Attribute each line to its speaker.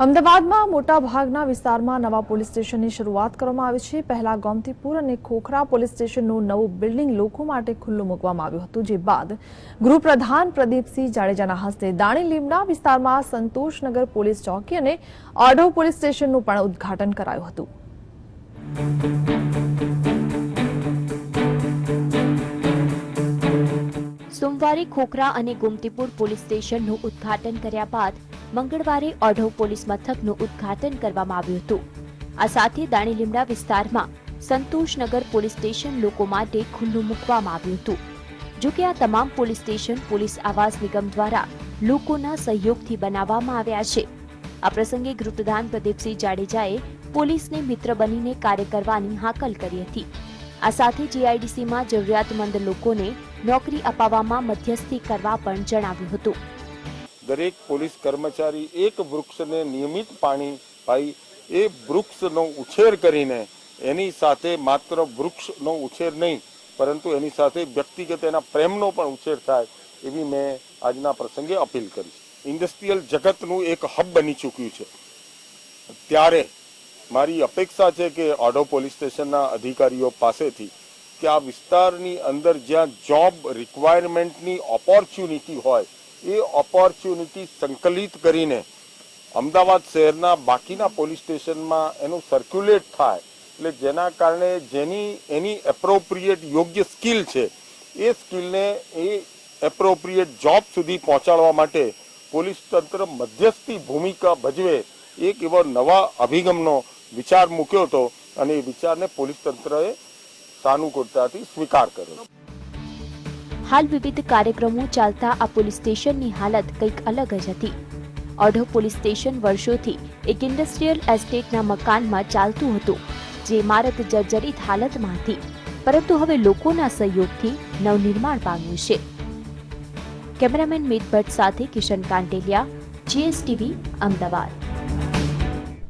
Speaker 1: અમદાવાદમાં મોટા ભાગના વિસ્તારમાં નવા પોલીસ સ્ટેશનની શરૂઆત કરવામાં આવી છે. પહેલા ગોમતીપુર અને ખોખરા પોલીસ સ્ટેશનનું નવું બિલ્ડિંગ લોકો માટે ખુલ્લું મૂકવામાં આવ્યું હતું, જે બાદ ગૃહપ્રધાન પ્રદીપસિંહ જાડેજાના હસ્તે દાણી લીમડા વિસ્તારમાં સંતોષનગર પોલીસ ચોકી અને આઢવ પોલીસ સ્ટેશનનું પણ ઉદ્ઘાટન કરાયું હતું.
Speaker 2: સોમવારે ખોખરા અને ગોમતીપુર પોલીસ સ્ટેશનનું ઉદ્ઘાટન કર્યા બાદ મંગળવારે ઓઢવ પોલીસ મથકનું ઉદ્ઘાટન કરવામાં આવ્યું હતું. આ સાથે દાણીલીમડા વિસ્તારમાં સંતોષનગર પોલીસ સ્ટેશન લોકો માટે ખુલ્લું મૂકવામાં આવ્યું હતું. જો કે આ તમામ પોલીસ સ્ટેશન, પોલીસ આવાસ નિગમ દ્વારા લોકોના સહયોગથી બનાવવામાં આવ્યા છે. આ પ્રસંગે ગૃહપ્રધાન પ્રદીપસિંહ જાડેજાએ પોલીસને મિત્ર બનીને કાર્ય કરવાની હાકલ કરી હતી. આ સાથે જીઆઈડીસીમાં જરૂરિયાતમંદ લોકોને નોકરી અપાવવામાં મધ્યસ્થી કરવા પણ જણાવ્યું હતું.
Speaker 3: દરેક પોલીસ કર્મચારી એક વૃક્ષને નિયમિત પાણી પાઈ એ વૃક્ષનો ઉછેર કરીને એની સાથે માત્ર વૃક્ષનો ઉછેર નહીં, પરંતુ એની સાથે વ્યક્તિગત એના પ્રેમનો પણ ઉછેર થાય એવી મેં આજના પ્રસંગે અપીલ કરી ઇન્ડસ્ટ્રીયલ જગતનું એક હબ બની ચૂક્યું છે. ત્યારે મારી અપેક્ષા છે કે ઓઢો પોલીસ સ્ટેશનના અધિકારીઓ પાસેથી કે આ વિસ્તારની અંદર જ્યાં જોબ રિક્વાયરમેન્ટની ઓપોર્ચ્યુનિટી હોય, એ ઓપોર્ચ્યુનિટી સંકલિત કરીને અમદાવાદ શહેરના બાકીના પોલીસ સ્ટેશનમાં એનું સર્ક્યુલેટ થાય, એટલે જેના કારણે જેની, એની એપ્રોપ્રિએટ યોગ્ય સ્કિલ છે, એ સ્કિલને એ એપ્રોપ્રિએટ જોબ સુધી પહોંચાડવા માટે પોલીસ તંત્ર મધ્યસ્થી ભૂમિકા ભજવે એક એવો નવા અભિગમનો વિચાર મૂક્યો હતો અને એ વિચારને પોલીસ તંત્રએ સાનુકૂળતાથી સ્વીકાર કર્યો.
Speaker 2: હાલ વિવિધ કાર્યક્રમો ચાલતા આ પોલીસ સ્ટેશનની હાલત કંઈક અલગ જ હતી. ઓઢવ પોલીસ સ્ટેશન વર્ષોથી એક ઇન્ડસ્ટ્રીયલ એસ્ટેટના મકાનમાં ચાલતું હતું, જે ઇમારત જર્જરિત હાલતમાં હતી. પરંતુ હવે લોકોના સહયોગથી નવનિર્માણ પામ્યું છે. કેમેરામેન મિત ભટ્ટ સાથે કિશન કાંટેલિયા જીએસટીવી, અમદાવાદ.